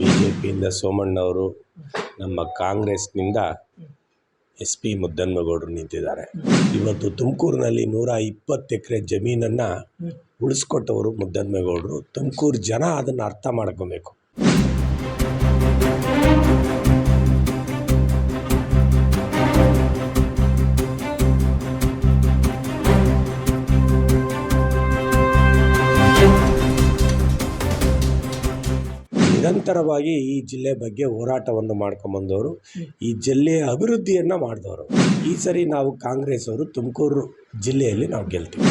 B J ಪಿಯಿಂದ ಸೋಮಣ್ಣವರು ನಮ್ಮ ಕಾಂಗ್ರೆಸ್ನಿಂದ S P ಮುದ್ದನ್ಮೇಗೌಡರು ನಿಂತಿದ್ದಾರೆ. ಇವತ್ತು ತುಮಕೂರಿನಲ್ಲಿ ನೂರ ಇಪ್ಪತ್ತು ಎಕರೆ ಜಮೀನನ್ನು ಉಳಿಸ್ಕೊಟ್ಟವರು ಮುದ್ದನ್ಮೇಗೌಡರು ತುಮಕೂರು ಜನ ಅದನ್ನು ಅರ್ಥ ಮಾಡ್ಕೊಬೇಕು. ನಿರಂತರವಾಗಿ ಈ ಜಿಲ್ಲೆ ಬಗ್ಗೆ ಹೋರಾಟವನ್ನು ಮಾಡ್ಕೊಂಬಂದವರು ಈ ಜಿಲ್ಲೆಯ ಅಭಿವೃದ್ಧಿಯನ್ನು ಮಾಡಿದವರು. ಈ ಸರಿ ನಾವು ಕಾಂಗ್ರೆಸ್ ಅವರು ತುಮಕೂರು ಜಿಲ್ಲೆಯಲ್ಲಿ ನಾವು ಗೆಲ್ತೀವಿ.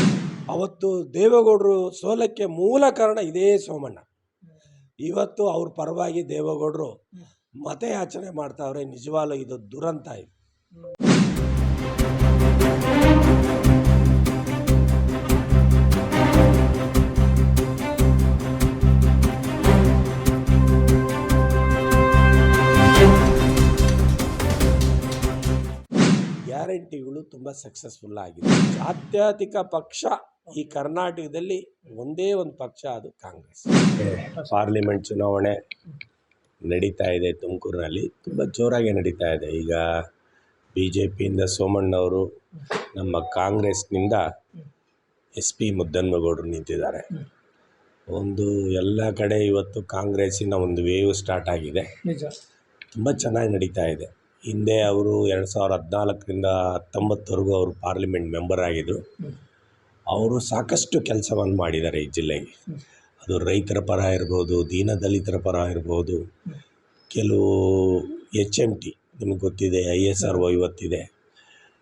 ಅವತ್ತು ದೇವೇಗೌಡರು ಸೋಲಕ್ಕೆ ಮೂಲ ಕಾರಣ ಇದೇ ಸೋಮಣ್ಣ. ಇವತ್ತು ಅವ್ರ ಪರವಾಗಿ ದೇವೇಗೌಡರು ಮತಯಾಚನೆ ಮಾಡ್ತಾವ್ರೆ. ನಿಜವಾಗ್ಲೂ ಇದು ದುರಂತ ಇದು. ಗ್ಯಾರಂಟಿಗಳು ತುಂಬ ಸಕ್ಸಸ್ಫುಲ್ ಆಗಿದೆ. ಜಾತ್ಯತೀತ ಪಕ್ಷ ಈ ಕರ್ನಾಟಕದಲ್ಲಿ ಒಂದೇ ಒಂದು ಪಕ್ಷ ಅದು ಕಾಂಗ್ರೆಸ್. ಪಾರ್ಲಿಮೆಂಟ್ ಚುನಾವಣೆ ನಡೀತಾ ಇದೆ ತುಮಕೂರಿನಲ್ಲಿ. ತುಂಬ ಜೋರಾಗಿ ನಡೀತಾ ಇದೆ. ಈಗ ಬಿ ಜೆ ಪಿಯಿಂದ ಸೋಮಣ್ಣವರು ನಮ್ಮ ಕಾಂಗ್ರೆಸ್ನಿಂದ ಎಸ್ ಪಿ ಮುದ್ದನ್ಮಗೌಡರು ನಿಂತಿದ್ದಾರೆ. ಒಂದು ಎಲ್ಲ ಕಡೆ ಇವತ್ತು ಕಾಂಗ್ರೆಸ್ಸಿನ ಒಂದು ವೇವ್ ಸ್ಟಾರ್ಟ್ ಆಗಿದೆ. ತುಂಬ ಚೆನ್ನಾಗಿ ನಡೀತಾ ಇದೆ. ಹಿಂದೆ ಅವರು ಎರಡು ಸಾವಿರದ ಹದಿನಾಲ್ಕರಿಂದ ಹತ್ತೊಂಬತ್ತವರೆಗೂ ಅವರು ಪಾರ್ಲಿಮೆಂಟ್ ಮೆಂಬರ್ ಆಗಿದ್ದರು ಅವರು ಸಾಕಷ್ಟು ಕೆಲಸವನ್ನು ಮಾಡಿದ್ದಾರೆ ಈ ಜಿಲ್ಲೆಗೆ. ಅದು ರೈತರ ಪರ ಇರ್ಬೋದು ದೀನದಲಿತರ ಪರ ಇರ್ಬೋದು ಕೆಲವು ಎಚ್ ಎಂ ಟಿ ನಿಮಗೆ ಗೊತ್ತಿದೆ ಐ ಎಸ್ ಆರ್ ಒ ಇವತ್ತಿದೆ.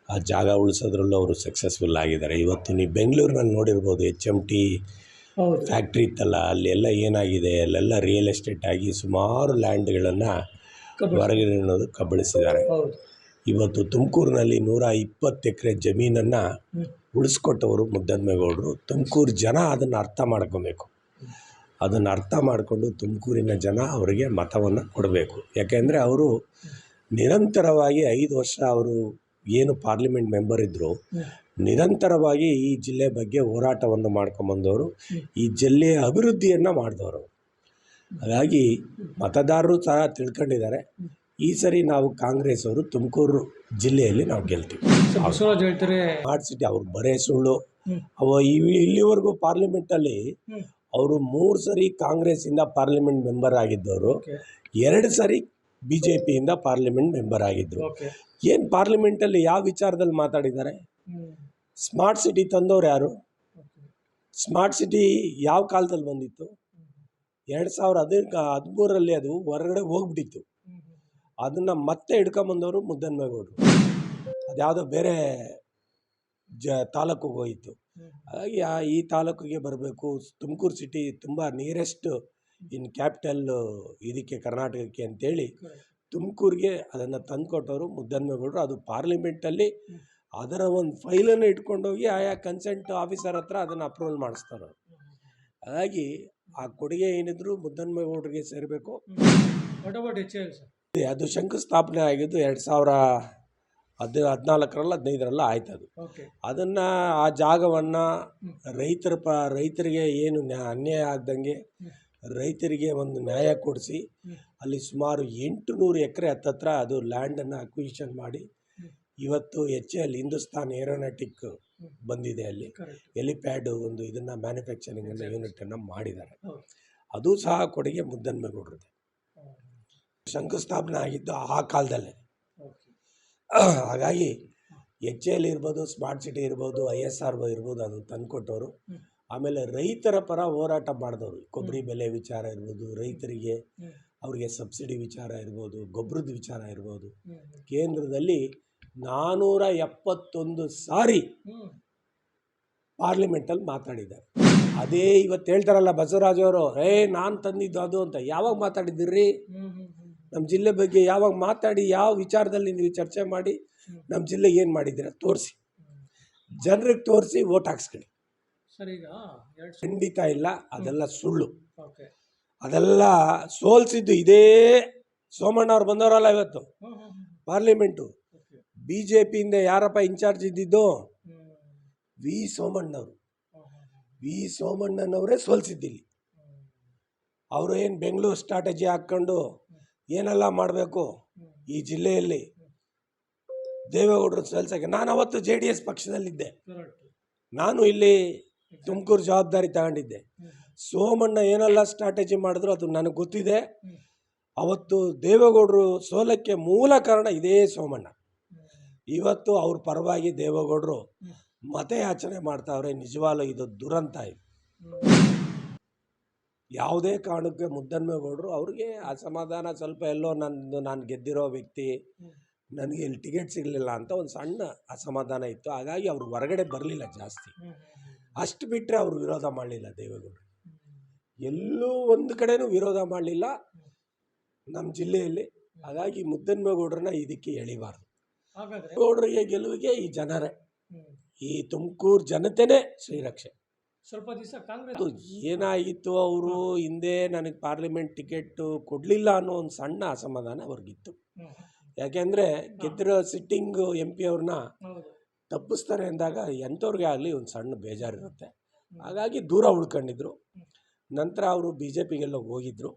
ಆ ಜಾಗ ಉಳಿಸೋದ್ರಲ್ಲೂ ಅವರು ಸಕ್ಸಸ್ಫುಲ್ ಆಗಿದ್ದಾರೆ. ಇವತ್ತು ನೀವು ಬೆಂಗಳೂರಿನಲ್ಲಿ ನೋಡಿರ್ಬೋದು ಎಚ್ ಎಂ ಟಿ ಫ್ಯಾಕ್ಟ್ರಿ ಇತ್ತಲ್ಲ ಅಲ್ಲೆಲ್ಲ ಏನಾಗಿದೆ ಅಲ್ಲೆಲ್ಲ ರಿಯಲ್ ಎಸ್ಟೇಟ್ ಆಗಿ ಸುಮಾರು ಲ್ಯಾಂಡ್ಗಳನ್ನು ಅನ್ನೋದು ಕಬಳಿಸಿದ್ದಾರೆ ಇವತ್ತು ತುಮಕೂರಿನಲ್ಲಿ ನೂರ ಇಪ್ಪತ್ತು ಎಕರೆ ಜಮೀನನ್ನು. ಉಳಿಸ್ಕೊಟ್ಟವರು ಮುದ್ದನ್ಮೇಗೌಡರು. ತುಮಕೂರು ಜನ ಅದನ್ನು ಅರ್ಥ ಮಾಡ್ಕೊಬೇಕು. ಅದನ್ನು ಅರ್ಥ ಮಾಡಿಕೊಂಡು ತುಮಕೂರಿನ ಜನ ಅವರಿಗೆ ಮತವನ್ನು ಕೊಡಬೇಕು. ಯಾಕೆಂದರೆ ಅವರು ನಿರಂತರವಾಗಿ ಐದು ವರ್ಷ ಅವರು ಏನು ಪಾರ್ಲಿಮೆಂಟ್ ಮೆಂಬರ್ ಇದ್ದರು ನಿರಂತರವಾಗಿ ಈ ಜಿಲ್ಲೆ ಬಗ್ಗೆ ಹೋರಾಟವನ್ನು ಮಾಡ್ಕೊಂಬಂದವರು. ಈ ಜಿಲ್ಲೆಯ ಅಭಿವೃದ್ಧಿಯನ್ನು ಮಾಡಿದವರು. ಹಾಗಾಗಿ ಮತದಾರರು ಸಹ ತಿಳ್ಕೊಂಡಿದ್ದಾರೆ. ಈ ಸರಿ ನಾವು ಕಾಂಗ್ರೆಸ್ ಅವರು ತುಮಕೂರು ಜಿಲ್ಲೆಯಲ್ಲಿ ನಾವು ಗೆಲ್ತೀವಿ. ಸೊ ಬಸವರಾಜ್ ಹೇಳ್ತಾರೆ ಸ್ಮಾರ್ಟ್ ಸಿಟಿ ಅವ್ರು ಬರೇ ಸುಳ್ಳು. ಅವ ಇವಿ- ಇಲ್ಲಿವರೆಗೂ ಪಾರ್ಲಿಮೆಂಟಲ್ಲಿ. ಅವರು ಮೂರು ಸರಿ ಕಾಂಗ್ರೆಸ್ಸಿಂದ ಪಾರ್ಲಿಮೆಂಟ್ ಮೆಂಬರ್ ಆಗಿದ್ದವರು ಓಕೆ. ಎರಡು ಸರಿ ಬಿ ಜೆ ಪಿಯಿಂದ ಪಾರ್ಲಿಮೆಂಟ್ ಮೆಂಬರ್ ಆಗಿದ್ದರು ಓಕೆ. ಏನು ಪಾರ್ಲಿಮೆಂಟಲ್ಲಿ ಯಾವ ವಿಚಾರದಲ್ಲಿ ಮಾತಾಡಿದ್ದಾರೆ? ಹ್ಮ್. ಸ್ಮಾರ್ಟ್ ಸಿಟಿ ತಂದವ್ರು ಯಾರು? ಓಕೆ. ಸ್ಮಾರ್ಟ್ ಸಿಟಿ ಯಾವ ಕಾಲದಲ್ಲಿ ಬಂದಿತ್ತು? ಎರಡು ಸಾವಿರ ಹದಿನ ಹದಿಮೂರರಲ್ಲಿ ಅದು ಹೊರಗಡೆ ಹೋಗ್ಬಿಟ್ಟಿತ್ತು. ಅದನ್ನು ಮತ್ತೆ ಹಿಡ್ಕೊಂಬಂದವರು ಮುದ್ದನ್ಮೇಗೌಡರು ಅದ್ಯಾವುದೋ ಬೇರೆ ಜ ತಾಲೂಕಿಗೆ ಹೋಯಿತು. ಹಾಗಾಗಿ ಆ ಈ ತಾಲೂಕಿಗೆ ಬರಬೇಕು. ತುಮಕೂರು ಸಿಟಿ ತುಂಬ ನಿಯರೆಸ್ಟ್ ಇನ್ ಕ್ಯಾಪಿಟಲ್ ಇದಕ್ಕೆ ಕರ್ನಾಟಕಕ್ಕೆ ಅಂತೇಳಿ. ತುಮಕೂರಿಗೆ ಅದನ್ನು ತಂದುಕೊಟ್ಟವರು ಮುದ್ದನ್ಮೇಗೌಡರು ಅದು ಪಾರ್ಲಿಮೆಂಟಲ್ಲಿ ಅದರ ಒಂದು ಫೈಲನ್ನು ಇಟ್ಕೊಂಡೋಗಿ ಆಯಾ ಕನ್ಸೆಂಟ್ ಆಫೀಸರ್ ಹತ್ರ ಅದನ್ನು ಅಪ್ರೂವಲ್ ಮಾಡಿಸ್ತಾರೆ ಹಾಗಾಗಿ ಆ ಕೊಡುಗೆ ಏನಿದ್ರು ಮುದ್ದನ್ಮೇಗೌಡರಿಗೆ ಸೇರಬೇಕು. What about H L sir. ಅದು ಶಂಕುಸ್ಥಾಪನೆ ಆಗಿದ್ದು ಎರಡು ಸಾವಿರ ಹದ್ ಹದಿನಾಲ್ಕರಲ್ಲ ಹದಿನೈದರಲ್ಲ ಆಯ್ತು ಅದು. ಓಕೆ. ಅದನ್ನು ಆ ಜಾಗವನ್ನು ರೈತರ ಪ ರೈತರಿಗೆ ಏನು ನ್ಯಾ ಅನ್ಯಾಯ ಆಗ್ದಂಗೆ ರೈತರಿಗೆ ಒಂದು ನ್ಯಾಯ ಕೊಡಿಸಿ ಅಲ್ಲಿ ಸುಮಾರು ಎಂಟು ನೂರು ಎಕರೆ ಹತ್ತತ್ರ ಅದು ಲ್ಯಾಂಡನ್ನು ಅಕ್ವಿಷನ್ ಮಾಡಿ ಇವತ್ತು ಎಚ್ ಎಲ್ ಹಿಂದೂಸ್ತಾನ್ ಏರೋನಾಟಿಕ್. ಬಂದಿದೆ ಅಲ್ಲಿ. ಎಲಿಪ್ಯಾಡ್ ಒಂದು ಇದನ್ನು ಮ್ಯಾನುಫ್ಯಾಕ್ಚರಿಂಗ್ ಅನ್ನೋ ಯೂನಿಟನ್ನು ಮಾಡಿದ್ದಾರೆ. ಅದು ಸಹ ಕೊಡುಗೆ ಮುದ್ದನ್ಮೇಗೌಡ್ರದ್ದು. ಶಂಕುಸ್ಥಾಪನೆ ಆಗಿದ್ದು ಆ ಕಾಲದಲ್ಲೇ. ಹಾಗಾಗಿ ಎಚ್ ಎಲ್ ಇರ್ಬೋದು ಸ್ಮಾರ್ಟ್ ಸಿಟಿ ಇರ್ಬೋದು ಐ ಎಸ್ ಆರ್ ಇರ್ಬೋದು ಅದು ತಂದುಕೊಟ್ಟವರು. ಆಮೇಲೆ ರೈತರ ಪರ ಹೋರಾಟ ಮಾಡಿದವರು. ಕೊಬ್ಬರಿ ಬೆಲೆ ವಿಚಾರ ಇರ್ಬೋದು ರೈತರಿಗೆ ಅವರಿಗೆ ಸಬ್ಸಿಡಿ ವಿಚಾರ ಇರ್ಬೋದು ಗೊಬ್ಬರದ ವಿಚಾರ ಇರ್ಬೋದು. ಕೇಂದ್ರದಲ್ಲಿ ನಾನ್ನೂರ ಎಪ್ಪತ್ತೊಂದು ಸಾರಿ. ಪಾರ್ಲಿಮೆಂಟಲ್ಲಿ ಮಾತಾಡಿದ್ದಾರೆ ಅದೇ ಇವತ್ತು ಹೇಳ್ತಾರಲ್ಲ ಬಸವರಾಜ್ ಅವರು ಏ ನಾನು ತಂದಿದ್ದು ಅದು ಅಂತ ಯಾವಾಗ ಮಾತಾಡಿದ್ದೀರಿ. ನಮ್ಮ ಜಿಲ್ಲೆ ಬಗ್ಗೆ ಯಾವಾಗ ಮಾತಾಡಿ ಯಾವ ವಿಚಾರದಲ್ಲಿ ನೀವು ಚರ್ಚೆ ಮಾಡಿ. ನಮ್ಮ ಜಿಲ್ಲೆಗೆ ಏನು ಮಾಡಿದ್ದೀರಾ ತೋರಿಸಿ. ಜನರಿಗೆ ತೋರಿಸಿ ಓಟ್ ಹಾಕ್ಸ್ಕೊಳ್ಳಿ ಖಂಡಿತ ಇಲ್ಲ ಅದೆಲ್ಲ ಸುಳ್ಳು ಅದೆಲ್ಲ ಸೋಲ್ಸಿದ್ದು ಇದೇ ಸೋಮಣ್ಣ ಅವ್ರು ಬಂದವರಲ್ಲ ಇವತ್ತು. ಪಾರ್ಲಿಮೆಂಟು ಬಿ ಜೆ ಪಿಯಿಂದ ಯಾರಪ್ಪ ಇನ್ಚಾರ್ಜ್ ಇದ್ದಿದ್ದು? ವಿ ಸೋಮಣ್ಣವರು. ವಿ ಸೋಮಣ್ಣನವರೇ ಸೋಲ್ಸಿದ್ದಿಲ್ಲಿ. ಅವರು ಏನು ಬೆಂಗಳೂರು ಸ್ಟ್ರಾಟಜಿ ಹಾಕ್ಕೊಂಡು ಏನೆಲ್ಲ ಮಾಡಬೇಕು ಈ ಜಿಲ್ಲೆಯಲ್ಲಿ? ದೇವೇಗೌಡರು ಸೋಲ್ಸಕ್ಕೆ. ನಾನು ಅವತ್ತು ಜೆ ಡಿ ಎಸ್ ಪಕ್ಷದಲ್ಲಿದ್ದೆ. ನಾನು ಇಲ್ಲಿ ತುಮಕೂರು ಜವಾಬ್ದಾರಿ ತಗೊಂಡಿದ್ದೆ. ಸೋಮಣ್ಣ ಏನೆಲ್ಲ ಸ್ಟ್ರಾಟಜಿ ಮಾಡಿದ್ರು ಅದು ನನಗೆ ಗೊತ್ತಿದೆ. ಅವತ್ತು ದೇವೇಗೌಡರು ಸೋಲಕ್ಕೆ ಮೂಲ ಕಾರಣ ಇದೇ ಸೋಮಣ್ಣ. ಇವತ್ತು ಅವ್ರ ಪರವಾಗಿ ದೇವೇಗೌಡರು ಮತ ಮತಯಾಚನೆ ಮಾಡ್ತಾವ್ರೆ ನಿಜವಾಗ್ಲೂ ಇದು ದುರಂತ ಇದು. ಯಾವುದೇ ಕಾರಣಕ್ಕೆ ಮುದ್ದನ್ಮೇಗೌಡರು ಅವ್ರಿಗೆ ಅಸಮಾಧಾನ ಸ್ವಲ್ಪ ಎಲ್ಲೋ ನಂದು ನಾನು ಗೆದ್ದಿರೋ ವ್ಯಕ್ತಿ ನನಗೆ ಇಲ್ಲಿ ಟಿಕೆಟ್ ಸಿಗಲಿಲ್ಲ ಅಂತ ಒಂದು ಸಣ್ಣ ಅಸಮಾಧಾನ ಇತ್ತು. ಹಾಗಾಗಿ ಅವರು ಹೊರಗಡೆ ಬರಲಿಲ್ಲ ಜಾಸ್ತಿ. ಅಷ್ಟು ಬಿಟ್ಟರೆ ಅವರು ವಿರೋಧ ಮಾಡಲಿಲ್ಲ ದೇವೇಗೌಡರು. ಎಲ್ಲೂ ಒಂದು ಕಡೆನೂ ವಿರೋಧ ಮಾಡಲಿಲ್ಲ. ನಮ್ಮ ಜಿಲ್ಲೆಯಲ್ಲಿ. ಹಾಗಾಗಿ ಮುದ್ದನ್ಮೇಗೌಡ್ರನ್ನ ಇದಕ್ಕೆ ಎಳಿಬಾರ್ದು. ಹಾಗಾದ್ರೆ ಗೌಡರಿಗೆ ಗೆಲುವಿಗೆ ಈ ಜನರೇ. ಈ ತುಮಕೂರು ಜನತೆನೇ ಶ್ರೀರಕ್ಷೆ. ಸ್ವಲ್ಪ ದಿವಸ ಕಾಂಗ್ರೆಸ್ ಏನಾಗಿತ್ತು ಅವರು ಹಿಂದೆ ನನಗೆ ಪಾರ್ಲಿಮೆಂಟ್ ಟಿಕೆಟ್ ಕೊಡಲಿಲ್ಲ ಅನ್ನೋ ಒಂದು ಸಣ್ಣ ಅಸಮಾಧಾನ ಅವ್ರಿಗಿತ್ತು. ಯಾಕೆಂದ್ರೆ ಯಾಕೆಂದರೆ ಗೆದ್ದಿರೋ ಸಿಟ್ಟಿಂಗ್ ಎಂ ಪಿ ಅವ್ರನ್ನ ತಪ್ಪಿಸ್ತಾರೆ ಅಂದಾಗ ಎಂಥವ್ರಿಗೆ ಆಗಲಿ ಒಂದು ಸಣ್ಣ ಬೇಜಾರಿರುತ್ತೆ. ಹಾಗಾಗಿ ದೂರ ಉಳ್ಕೊಂಡಿದ್ರು. ನಂತರ ಅವರು ಬಿ ಜೆ ಪಿಗೆಲ್ಲ ಹೋಗಿದ್ರು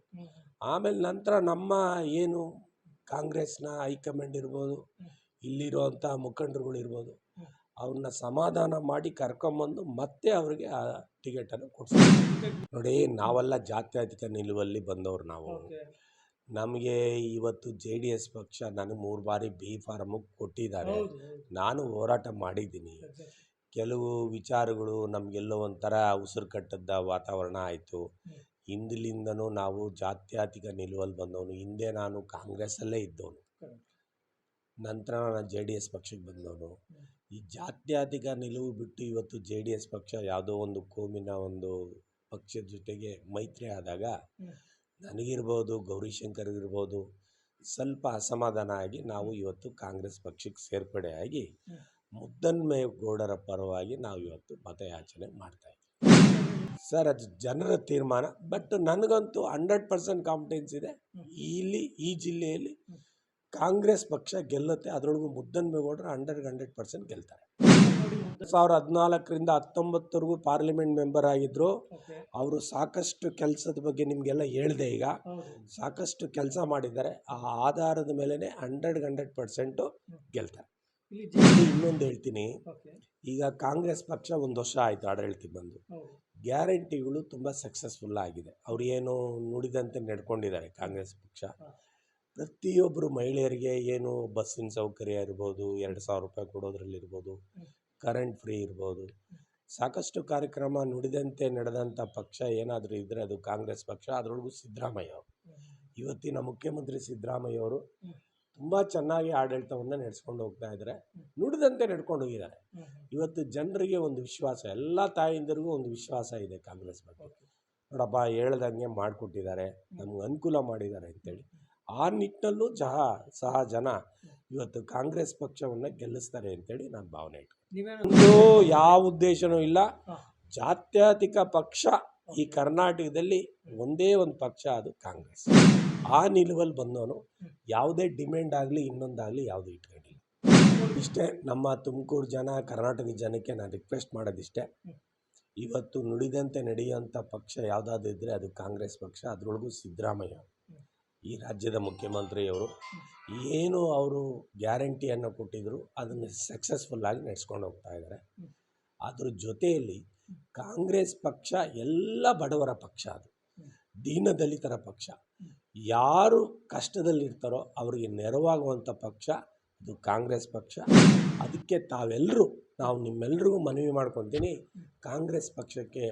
ಆಮೇಲೆ ನಂತರ ನಮ್ಮ ಏನು ಕಾಂಗ್ರೆಸ್ನ ಹೈಕಮಾಂಡ್ ಇರ್ಬೋದು ಇಲ್ಲಿರುವಂಥ ಮುಖಂಡರುಗಳು ಇರ್ಬೋದು. ಅವ್ರನ್ನ ಸಮಾಧಾನ ಮಾಡಿ ಕರ್ಕೊಂಬಂದು ಮತ್ತೆ ಅವರಿಗೆ ಆ ಟಿಕೆಟನ್ನು ಕೊಡ್ಸ್ತಾರೆ ನೋಡಿ ನಾವೆಲ್ಲ ಜಾತ್ಯಾತೀತ ನಿಲುವಲ್ಲಿ ಬಂದವರು ನಾವು. ನಮಗೆ ಇವತ್ತು ಜೆ ಡಿ ಎಸ್ ಪಕ್ಷ ನನಗೆ ಮೂರು ಬಾರಿ ಬಿ ಫಾರಮ್ ಕೊಟ್ಟಿದ್ದಾರೆ. ನಾನು ಹೋರಾಟ ಮಾಡಿದ್ದೀನಿ. ಕೆಲವು ವಿಚಾರಗಳು ನಮಗೆಲ್ಲೋ ಒಂಥರ ಉಸಿರು ಕಟ್ಟದ ವಾತಾವರಣ ಆಯಿತು. ಹಿಂದಿಲಿಂದನೂ ನಾವು ಜಾತ್ಯಾತೀತ ನಿಲುವಲ್ಲಿ ಬಂದವನು. ಹಿಂದೆ ನಾನು ಕಾಂಗ್ರೆಸ್ಸಲ್ಲೇ ಇದ್ದವನು. ನಂತರ ನಾನು ಜೆ ಡಿ ಎಸ್ ಪಕ್ಷಕ್ಕೆ ಬಂದವನು. ಈ ಜಾತ್ಯತೀತ ನಿಲುವು ಬಿಟ್ಟು ಇವತ್ತು ಜೆ ಡಿ ಎಸ್ ಪಕ್ಷ ಯಾವುದೋ ಒಂದು ಕೋಮಿನ ಒಂದು ಪಕ್ಷದ ಜೊತೆಗೆ ಮೈತ್ರಿ ಆದಾಗ ನನಗಿರ್ಬೋದು ಗೌರಿಶಂಕರ್ಗಿರ್ಬೋದು ಸ್ವಲ್ಪ ಅಸಮಾಧಾನ ಆಗಿ ನಾವು ಇವತ್ತು ಕಾಂಗ್ರೆಸ್ ಪಕ್ಷಕ್ಕೆ ಸೇರ್ಪಡೆ ಆಗಿ ಮುದ್ದನ್ಮೇ ಮುದ್ದನ್ಮೇಗೌಡರ ಪರವಾಗಿ ನಾವು ಇವತ್ತು ಮತಯಾಚನೆ ಮಾಡ್ತಾ ಇದ್ದೀವಿ ಸರ್ ಅದು ಜನರ ತೀರ್ಮಾನ ಬಟ್ ನನಗಂತೂ ಹಂಡ್ರೆಡ್ ಪರ್ಸೆಂಟ್ ಕಾಂಪಿಟೆನ್ಸ್ ಇದೆ. ಇಲ್ಲಿ ಈ ಜಿಲ್ಲೆಯಲ್ಲಿ. ಕಾಂಗ್ರೆಸ್ ಪಕ್ಷ ಗೆಲ್ಲುತ್ತೆ ಅದರೊಳಗೂ ಮುದ್ದನ್ಮೇಗೌಡರು ಹಂಡ್ರೆಡ್ ಹಂಡ್ರೆಡ್ ಪರ್ಸೆಂಟ್ ಗೆಲ್ತಾರೆ. ಸಾವಿರ ಸಾವಿರದ ಹದಿನಾಲ್ಕರಿಂದ ಹತ್ತೊಂಬತ್ತರೆಗೂ ಪಾರ್ಲಿಮೆಂಟ್ ಮೆಂಬರ್ ಆಗಿದ್ದರು ಅವರು ಸಾಕಷ್ಟು ಕೆಲಸದ ಬಗ್ಗೆ ನಿಮಗೆಲ್ಲ ಹೇಳಿದೆ ಈಗ. ಸಾಕಷ್ಟು ಕೆಲಸ ಮಾಡಿದ್ದಾರೆ. ಆ ಆಧಾರದ ಮೇಲೇ ಹಂಡ್ರೆಡ್ ಹಂಡ್ರೆಡ್ ಪರ್ಸೆಂಟು ಗೆಲ್ತಾರೆ. ಇನ್ನೊಂದು ಹೇಳ್ತೀನಿ. ಈಗ ಕಾಂಗ್ರೆಸ್ ಪಕ್ಷ ಒಂದು ವರ್ಷ ಆಯಿತು ಆಡಳಿತಕ್ಕೆ ಬಂದು. ಗ್ಯಾರಂಟಿಗಳು ತುಂಬ ಸಕ್ಸಸ್ಫುಲ್ ಆಗಿದೆ. ಅವ್ರು ಏನು ನುಡಿದಂತೆ ನಡ್ಕೊಂಡಿದ್ದಾರೆ ಕಾಂಗ್ರೆಸ್ ಪಕ್ಷ. ಪ್ರತಿಯೊಬ್ಬರು ಮಹಿಳೆಯರಿಗೆ ಏನು ಬಸ್ಸಿನ ಸೌಕರ್ಯ ಇರ್ಬೋದು ಎರಡು ಸಾವಿರ ರೂಪಾಯಿ ಕೊಡೋದ್ರಲ್ಲಿರ್ಬೋದು. ಕರೆಂಟ್ ಫ್ರೀ ಇರ್ಬೋದು. ಸಾಕಷ್ಟು ಕಾರ್ಯಕ್ರಮ ನುಡಿದಂತೆ ನಡೆದಂಥ ಪಕ್ಷ ಏನಾದರೂ ಇದ್ದರೆ ಅದು ಕಾಂಗ್ರೆಸ್ ಪಕ್ಷ ಅದರೊಳಗೂ ಸಿದ್ದರಾಮಯ್ಯ ಅವರು. ಇವತ್ತಿನ ಮುಖ್ಯಮಂತ್ರಿ ಸಿದ್ದರಾಮಯ್ಯ ಅವರು. ತುಂಬ ಚೆನ್ನಾಗಿ ಆಡಳಿತವನ್ನು ನಡೆಸ್ಕೊಂಡು ಹೋಗ್ತಾ ಇದ್ದಾರೆ. ನುಡಿದಂತೆ ನಡ್ಕೊಂಡು ಹೋಗಿದ್ದಾರೆ. ಇವತ್ತು ಜನರಿಗೆ ಒಂದು ವಿಶ್ವಾಸ ಎಲ್ಲ ತಾಯಿಂದರಿಗೂ ಒಂದು ವಿಶ್ವಾಸ ಇದೆ ಕಾಂಗ್ರೆಸ್ ಬಗ್ಗೆ. ನೋಡಪ್ಪ ಹೇಳ್ದಂಗೆ ಮಾಡಿಕೊಟ್ಟಿದ್ದಾರೆ ನಮ್ಗೆ ಅನುಕೂಲ ಮಾಡಿದ್ದಾರೆ ಅಂತೇಳಿ. ಆ ನಿಟ್ಟಿನಲ್ಲೂ ಜಹ ಸಹ ಜನ ಇವತ್ತು ಕಾಂಗ್ರೆಸ್ ಪಕ್ಷವನ್ನು ಗೆಲ್ಲಿಸ್ತಾರೆ ಅಂತೇಳಿ ನಾನು ಭಾವನೆ ಇಟ್ಟು ಯಾವ ಉದ್ದೇಶನೂ ಇಲ್ಲ. ಜಾತ್ಯತೀಕ ಜಾತ್ಯತೀತ ಪಕ್ಷ ಈ ಕರ್ನಾಟಕದಲ್ಲಿ ಒಂದೇ ಒಂದು ಪಕ್ಷ ಅದು ಕಾಂಗ್ರೆಸ್. ಆ ನಿಲುವಲ್ಲಿ ಬಂದವನು ಯಾವುದೇ ಡಿಮ್ಯಾಂಡ್ ಆಗಲಿ ಇನ್ನೊಂದಾಗಲಿ ಯಾವುದು ಇಟ್ಕೊಂಡಿಲ್ಲ. ಇಷ್ಟೇ ನಮ್ಮ ತುಮಕೂರು ಜನ ಕರ್ನಾಟಕ ಜನಕ್ಕೆ ನಾನು ರಿಕ್ವೆಸ್ಟ್ ಮಾಡೋದಿಷ್ಟೇ. ಇವತ್ತು ನುಡಿದಂತೆ ನಡೆಯುವಂಥ ಪಕ್ಷ ಯಾವುದಾದ್ರು ಇದ್ದರೆ ಅದು ಕಾಂಗ್ರೆಸ್ ಪಕ್ಷ ಅದರೊಳಗೂ ಸಿದ್ದರಾಮಯ್ಯ. ಈ ರಾಜ್ಯದ ಮುಖ್ಯಮಂತ್ರಿಯವರು ಏನು ಅವರು ಗ್ಯಾರಂಟಿಯನ್ನು ಕೊಟ್ಟಿದ್ರು ಅದನ್ನು ಸಕ್ಸಸ್ಫುಲ್ಲಾಗಿ ನಡೆಸ್ಕೊಂಡು ಹೋಗ್ತಾ ಇದ್ದಾರೆ. ಅದ್ರ ಜೊತೆಯಲ್ಲಿ ಕಾಂಗ್ರೆಸ್ ಪಕ್ಷ ಎಲ್ಲ ಬಡವರ ಪಕ್ಷ ಅದು. ದೀನದಲಿತರ ಪಕ್ಷ. ಯಾರು ಕಷ್ಟದಲ್ಲಿರ್ತಾರೋ ಅವರಿಗೆ ನೆರವಾಗುವಂಥ ಪಕ್ಷ ಅದು ಕಾಂಗ್ರೆಸ್ ಪಕ್ಷ. ಅದಕ್ಕೆ ತಾವೆಲ್ಲರೂ, ನಾವು ನಿಮ್ಮೆಲ್ರಿಗೂ ಮನವಿ ಮಾಡ್ಕೊತೀನಿ, ಕಾಂಗ್ರೆಸ್ ಪಕ್ಷಕ್ಕೆ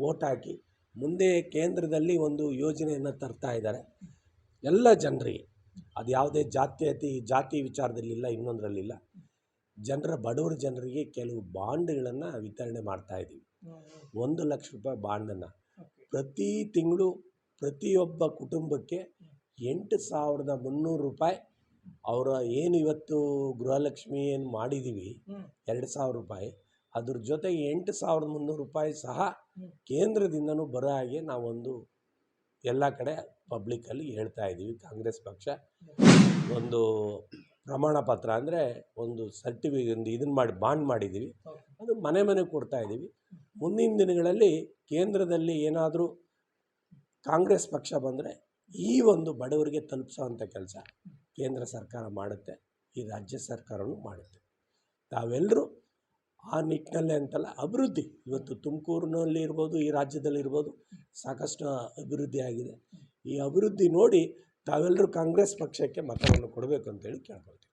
ವೋಟ್ ಹಾಕಿ ಮುಂದೆ ಕೇಂದ್ರದಲ್ಲಿ ಒಂದು ಯೋಜನೆಯನ್ನು ತರ್ತಾ ಇದ್ದಾರೆ. ಎಲ್ಲ ಜನರಿಗೆ ಅದು ಯಾವುದೇ ಜಾತ್ಯತಿ ಜಾತಿ ವಿಚಾರದಲ್ಲಿಲ್ಲ ಇನ್ನೊಂದರಲ್ಲಿಲ್ಲ. ಜನರ ಬಡವರ ಜನರಿಗೆ ಕೆಲವು ಬಾಂಡ್ಗಳನ್ನು ವಿತರಣೆ ಮಾಡ್ತಾ ಇದ್ದೀವಿ. ಒಂದು ಲಕ್ಷ ರೂಪಾಯಿ ಬಾಂಡನ್ನು. ಪ್ರತಿ ತಿಂಗಳು ಪ್ರತಿಯೊಬ್ಬ ಕುಟುಂಬಕ್ಕೆ ಎಂಟು ಸಾವಿರದ ಮುನ್ನೂರು ರೂಪಾಯಿ. ಅವರ ಏನು ಇವತ್ತು ಗೃಹಲಕ್ಷ್ಮಿ ಏನು ಮಾಡಿದ್ದೀವಿ ಎರಡು ಸಾವಿರ ರೂಪಾಯಿ. ಅದ್ರ ಜೊತೆಗೆ ಎಂಟು ಸಾವಿರದ ಮುನ್ನೂರು ರೂಪಾಯಿ ಸಹ. ಕೇಂದ್ರದಿಂದನೂ ಬರೋ ಹಾಗೆ ನಾವೊಂದು ಎಲ್ಲ ಕಡೆ ಪಬ್ಲಿಕ್ಕಲ್ಲಿ ಹೇಳ್ತಾ ಇದ್ದೀವಿ. ಕಾಂಗ್ರೆಸ್ ಪಕ್ಷ ಒಂದು ಪ್ರಮಾಣ ಪತ್ರ ಅಂದರೆ ಒಂದು ಸರ್ಟಿಫಿಕೇಟ್ ಒಂದು ಇದನ್ನು ಮಾಡಿ ಬಾಂಡ್ ಮಾಡಿದ್ದೀವಿ. ಅದು ಮನೆ ಮನೆ ಕೊಡ್ತಾ ಇದ್ದೀವಿ. ಮುಂದಿನ ದಿನಗಳಲ್ಲಿ ಕೇಂದ್ರದಲ್ಲಿ ಏನಾದರೂ ಕಾಂಗ್ರೆಸ್ ಪಕ್ಷ ಬಂದರೆ ಈ ಒಂದು ಬಡವರಿಗೆ ತಲುಪಿಸೋವಂಥ ಕೆಲಸ ಕೇಂದ್ರ ಸರ್ಕಾರ ಮಾಡುತ್ತೆ. ಈ ರಾಜ್ಯ ಸರ್ಕಾರವೂ ಮಾಡುತ್ತೆ. ತಾವೆಲ್ಲರೂ ಆ ನಿಟ್ಟಿನಲ್ಲೇ ಅಂತಲ್ಲ, ಅಭಿವೃದ್ಧಿ. ಇವತ್ತು ತುಮಕೂರಿನಲ್ಲಿ ಇರ್ಬೋದು, ಈ ರಾಜ್ಯದಲ್ಲಿ ಇರ್ಬೋದು ಸಾಕಷ್ಟು ಅಭಿವೃದ್ಧಿ ಆಗಿದೆ. ಈ ಅಭಿವೃದ್ಧಿ ನೋಡಿ ತಾವೆಲ್ಲರೂ ಕಾಂಗ್ರೆಸ್ ಪಕ್ಷಕ್ಕೆ ಮತವನ್ನು ಕೊಡಬೇಕು ಅಂತೇಳಿ ಕೇಳ್ಕೊಳ್ತೀನಿ.